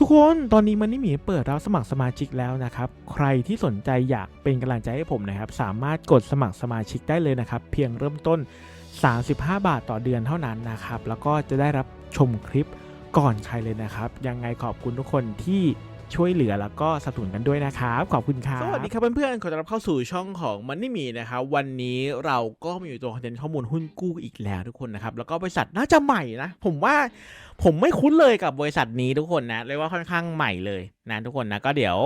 ทุกคนตอนนี้มันนี่หมีเปิดรับสมัครสมาชิกแล้วนะครับ ใครที่สนใจอยากเป็นกำลังใจให้ผมนะครับ สามารถกดสมัครสมาชิกได้เลยนะครับ เพียงเริ่มต้น 35 บาทต่อเดือนเท่านั้นนะครับ แล้วก็จะได้รับชมคลิปก่อนใครเลยนะครับ ยังไงขอบคุณทุกคนที่ ช่วยเหลือแล้วก็สนับสนุนกันด้วยนะครับขอบคุณครับสวัสดีครับเพื่อนๆขอต้อนรับเข้าสู่ช่องของมันนี่มีนะครับวันนี้เราก็มาอยู่ตัวคอนเทนต์ข้อมูลหุ้นกู้อีกแล้วทุกคนนะครับแล้วก็บริษัทน่าจะใหม่นะผมว่าผมไม่คุ้นเลยกับบริษัทนี้ทุกคนนะเรียกว่าค่อนข้างใหม่เลยนะทุกคนนะก็เดี๋ยว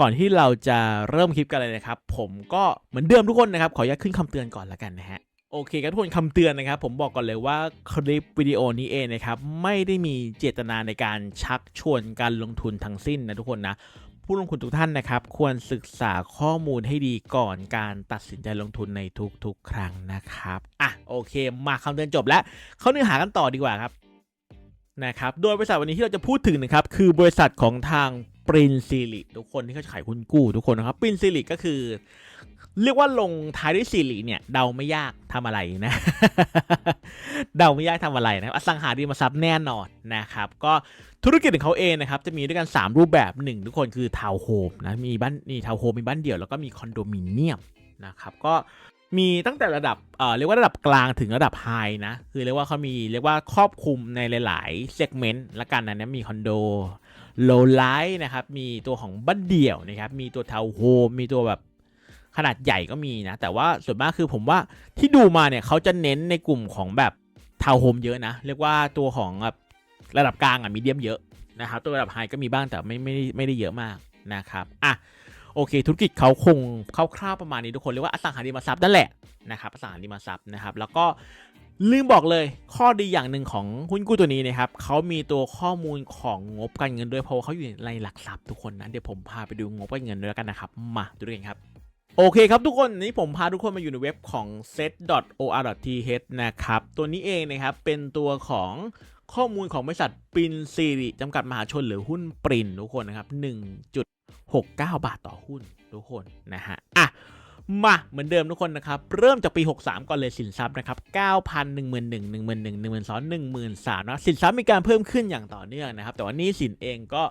ก่อนที่เราจะเริ่มคลิปกันเลยนะครับ ผมก็เหมือนเดิมทุกคนนะครับขออนุญาตขึ้นคำเตือนก่อนละกันนะฮะ โอเคครับทุกคนคำเตือนนะครับ ผมบอกก่อนเลยว่าคลิปวิดีโอนี้เองนะครับ ไม่ได้มีเจตนาในการชักชวนการลงทุนทั้งสิ้นนะทุกคนนะ ผู้ลงทุนทุกท่านนะครับ ควรศึกษาข้อมูลให้ดีก่อนการตัดสินใจลงทุนในทุกๆ ครั้งนะครับอะโอเค มาคำเตือนจบแล้วเข้าเนื้อหากันต่อดีกว่าครับนะครับโดยบริษัทวันนี้ที่เราจะพูดถึงนะครับคือบริษัทของทางปรินซิลิทุกคนที่เขาจะขายหุ้นกู้ทุกคนนะครับปรินซิลิก็คือ เรียกว่าลงท้ายด้วยสิริเนี่ยเดาไม่ยากทำอะไรนะ เดาไม่ยากทำอะไรนะอสังหาริมทรัพย์แน่นอนนะครับ ก็ธุรกิจของเขาเองนะครับจะมีด้วยกัน 3 รูปแบบหนึ่งทุกคนคือทาวน์โฮมนะมีบ้านนี่ทาวน์โฮมมีบ้านเดี่ยวแล้วก็มีคอนโดมิเนียมนะครับก็มีตั้งแต่ระดับเอ่อเรียกว่าระดับกลางถึงระดับไฮนะ คือเรียกว่าเขามีเรียกว่าครอบคลุมในหลายๆเซกเมนต์ละกันนะนะมีคอนโดโลไลท์นะครับ มีตัวของบ้านเดี่ยวนะครับ มีตัวทาวน์โฮม มีตัวแบบ ขนาดใหญ่ก็มีนะ แต่ว่าส่วนมากคือผมว่าที่ดูมาเนี่ยเขาจะเน้นในกลุ่มของแบบทาวน์โฮมเยอะนะ เรียกว่าตัวของแบบระดับกลางอะมีเดียมเยอะนะครับตัวระดับไฮก็มีบ้างแต่ไม่ไม่ได้ไม่ได้เยอะมากนะครับอะโอเค ธุรกิจเขาคงคร่าวๆประมาณนี้ทุกคนเรียกว่าอสังหาริมทรัพย์นั่นแหละนะครับอสังหาริมทรัพย์นะครับ แล้วก็ลืมบอกเลยข้อดีอย่างหนึ่งของหุ้นกู้ตัวนี้นะครับเขามีตัวข้อมูลของงบการเงินด้วยเพราะว่าเขาอยู่ในหลักทรัพย์ทุกคนนะเดี๋ยวผมพาไปดูงบการเงินด้วยกันนะครับ มาดูด้วยกันครับ โอเคครับทุกคนนี้ผมพาทุกคนมาอยู่ในเว็บของ set.or.th นะครับ ตัวนี้เองนะครับ เป็นตัวของข้อมูลของบริษัทปรินซีริจำกัดมหาชนหรือหุ้นปรินทุกคนนะครับ 1.69 บาทต่อหุ้นทุกคนนะฮะอะมาเหมือนเดิมทุกคนนะครับ เริ่มจากปี 63 ก่อนเลยสินทรัพย์นะครับ9,000 11,000 11,000 12,000 13,000นะสินทรัพย์มีการเพิ่มขึ้นอย่างต่อเนื่องนะครับ แต่ว่านี้สินเองก็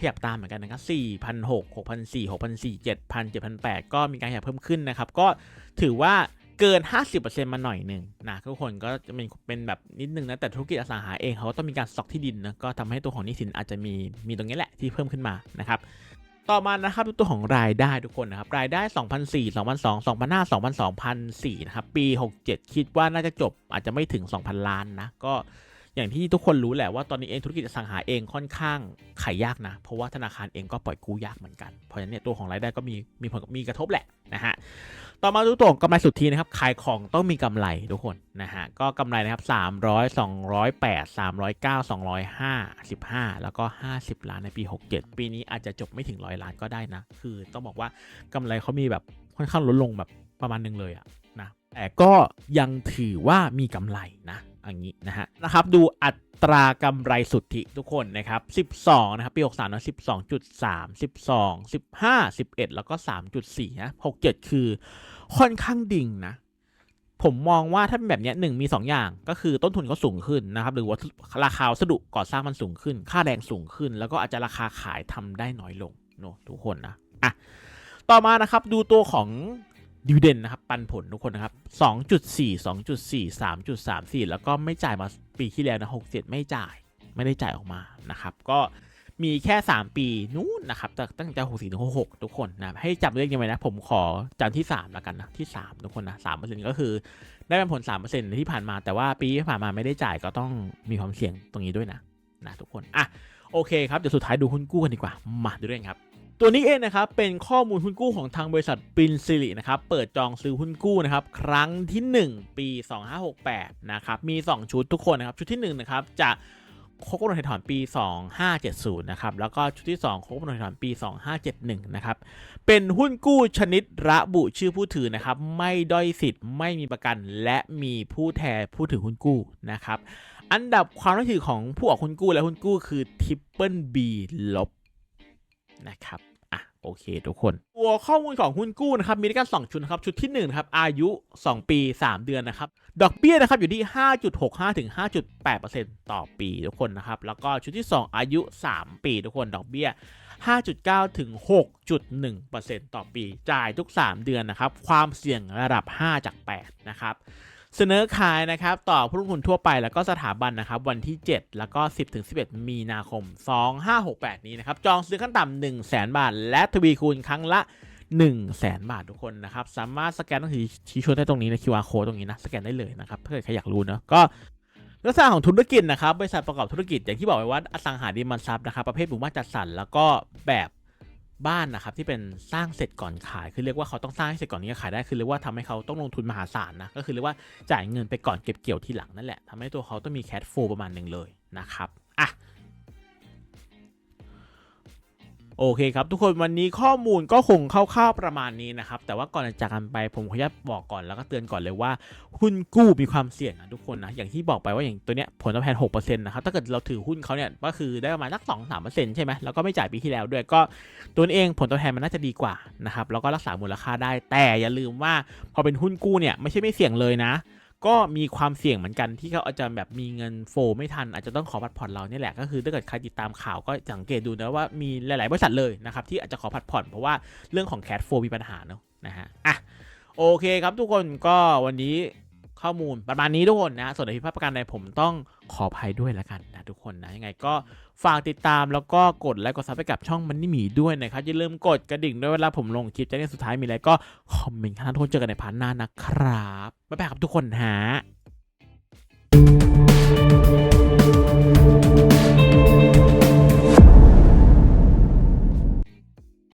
ขยับตามเหมือนกันนะครับ4,600 6,400 6,400 7,000 7,800ก็มีการขยับเพิ่มขึ้นนะครับ ก็ถือว่าเกิน 50%มาหน่อยหนึ่งนะทุกคนก็จะเป็นเป็นแบบนิดนึงนะ แต่ธุรกิจอสังหาเองเขาต้องมีการสต็อกที่ดินนะก็ทำให้ตัวของนี้สินอาจจะมีมีตรงนี้แหละที่เพิ่มขึ้นมานะครับต่อมานะครับตัวของรายได้ทุกคนนะครับรายได้ 2,004 2,002 2,005 2,002,004นะครับปี 67 คิดว่าน่าจะจบอาจจะไม่ถึง 2,000 ล้านนะก็ อย่างที่ทุกคนรู้แหละว่าตอนนี้เองธุรกิจอสังหาเองค่อนข้างขายยากนะ เพราะว่าธนาคารเองก็ปล่อยกู้ยากเหมือนกัน เพราะฉะนั้นเนี่ยตัวของรายได้ก็มีมีผลมีกระทบแหละนะฮะต่อมาดูตัวของกำไรสุทธินะครับขายของต้องมีกำไรทุกคนนะฮะก็กำไรนะครับ300 208 309 205 15 แล้วก็ 50 ล้านในปี 67 ปีนี้อาจจะจบไม่ถึง100ล้านก็ได้นะ คือต้องบอกว่ากำไรเขามีแบบค่อนข้างลดลงแบบประมาณนึงเลยอะ แต่ก็ยังถือว่ามีกำไรนะอย่างนี้นะฮะนะครับดูอัตรากำไรสุทธิทุกคนนะครับ 12 นะครับ ปี 63นะ12.3 12 15 11 แล้วก็ 3.4 นะ67 คือค่อนข้างดิ่งนะ ผมมองว่าถ้าเป็นแบบเนี้ยหนึ่งมี 2 อย่างก็คือต้นทุนเขาสูงขึ้นนะครับ หรือว่าราคาวัสดุก่อสร้างมันสูงขึ้น ค่าแรงสูงขึ้น แล้วก็อาจจะราคาขายทำได้น้อยลงเนอะทุกคนนะอะต่อมานะครับดูตัวของ ดิวเดนนะครับ ปันผลทุกคนนะครับ 2.4 2.4 3.34 แล้วก็ไม่จ่ายมาปีที่แล้วนะ 67 ไม่จ่ายไม่ได้จ่ายออกมานะครับ ก็มีแค่ 3 ปีนู้นนะครับจากตั้งแต่64ถึง66 ทุกคนนะให้จำเลขยังไงนะ ผมขอจำที่ 3 แล้วกันนะที่ 3 ทุกคนนะ3%ก็คือ ได้เป็นผล 3%ที่ผ่านมาแต่ว่าปีที่ผ่านมาไม่ได้จ่ายก็ต้องมีความเสี่ยงตรงนี้ด้วยนะนะทุกคนอะโอเคครับเดี๋ยวสุดท้ายดูหุ้นกู้กันดีกว่ามาดูด้วยกันครับ ตัวนี้เองนะครับเป็นข้อมูลหุ้นกู้ของทางบริษัทปรินซิลินะครับเปิดจองซื้อหุ้นกู้นะครับครั้งที่ 1 ปี 2568นะครับมี 2 ชุดทุกคนนะครับชุดที่1นะครับจะครบกำหนดถอนปี 2570นะครับแล้วก็ชุดที่2ครบกำหนดถอนปี 2571นะครับเป็นหุ้นกู้ชนิดระบุชื่อผู้ถือนะครับไม่ด้อยสิทธิ์ไม่มีประกันและมีผู้แทนผู้ถือหุ้นกู้นะครับอันดับความน่าถือของผู้ออกหุ้นกู้และหุ้นกู้คือ Triple B ลบ นะครับอะโอเคทุกคน ตัวข้อมูลของหุ้นกู้นะครับมีด้วยกัน2ชุดนะครับชุดที่1นครับอายุ 2 ปี 3 เดือนนะครับดอกเบี้ยนะครับอยู่ที่ 5.65ถึง5.8%ต่อปีทุกคนนะครับแล้วก็ชุดที่ 2 อายุ 3 ปีทุกคนดอกเบี้ย 5.9ถึง6.1%ต่อปีจ่ายทุก 3 เดือนนะครับความเสี่ยงระดับ 5 จาก 8 นะครับ เสนอขายนะครับ ต่อผู้ลงทุนทั่วไปแล้วก็สถาบันนะครับ วันที่ 7 แล้วก็ 10ถึง11 มีนาคม 2568 นี้นะครับ จองซื้อขั้นต่ำ1 0 0 0 0 0บาท และทวีคูณครั้งละ 1 0 0 0 0 0 บาททุกคนนะครับ สามารถสแกนต้องชี้ชวนได้ตรงนี้ใน QR code ตรงนี้นะ สแกนได้เลยนะครับถ้าเกิดใครอยากรู้เนอะก็ลักษณะของธุรกิจนะครับบริษัทประกอบธุรกิจอย่างที่บอกไว้ว่าอสังหาริมทรัพย์นะครับประเภทหมู่บ้านจัดสรรแล้วก็แบบ บ้านนะครับที่เป็นสร้างเสร็จก่อนขายคือเรียกว่าเขาต้องสร้างให้เสร็จก่อนนี้ขายได้คือเรียกว่าทำให้เขาต้องลงทุนมหาศาลนะก็คือเรียกว่าจ่ายเงินไปก่อนเก็บเกี่ยวทีหลังนั่นแหละทำให้ตัวเขาต้องมีแคดโฟประมาณหนึ่งเลยนะครับอะ โอเคครับทุกคนวันนี้ข้อมูลก็คงคร่าวๆประมาณนี้นะครับ แต่ว่าก่อนจะจากกันไปผมขออนุญาตบอกก่อนแล้วก็เตือนก่อนเลยว่าหุ้นกู้มีความเสี่ยงนะทุกคนนะอย่างที่บอกไปว่าอย่างตัวเนี้ยผลตอบแทน6%นะครับถ้าเกิดเราถือหุ้นเขาเนี่ยก็คือได้ประมาณสัก2 3ใช่ไหมแล้วก็ไม่จ่ายปีที่แล้วด้วยก็ตัวเองผลตอบแทนมันน่าจะดีกว่านะครับแล้วก็รักษามูลค่าได้ แต่อย่าลืมว่าพอเป็นหุ้นกู้เนี่ยไม่ใช่ไม่เสี่ยงเลยนะ ก็มีความเสี่ยงเหมือนกันที่เขาอาจจะแบบมีเงินโฟไม่ทัน อาจจะต้องขอผัดผ่อนเราเนี่ยแหละก็คือถ้าเกิดใครติดตามข่าวก็สังเกตดูนะว่ามีหลาย ๆ บริษัทเลยนะครับที่อาจจะขอผัดผ่อนเพราะว่าเรื่องของแคดโฟมีปัญหาเนอะนะฮะอะโอเคครับทุกคนก็วันนี้ ข้อมูลประมาณนี้ทุกคนนะ ส่วนในพิพาทประการใดผมต้องขออภัยด้วยละกันนะทุกคนนะ ยังไงก็ฝากติดตามแล้วก็กดไลค์กดซับไปกับช่องมันนี่หมีด้วยนะครับ อย่าลืมกดกระดิ่งด้วยเวลาผมลงคลิปจะได้สุดท้ายมีอะไรก็คอมเมนต์ข้างล่างทุกคนเจอกันในพาร์ทหน้านะครับบ๊ายบายครับทุกคนฮะ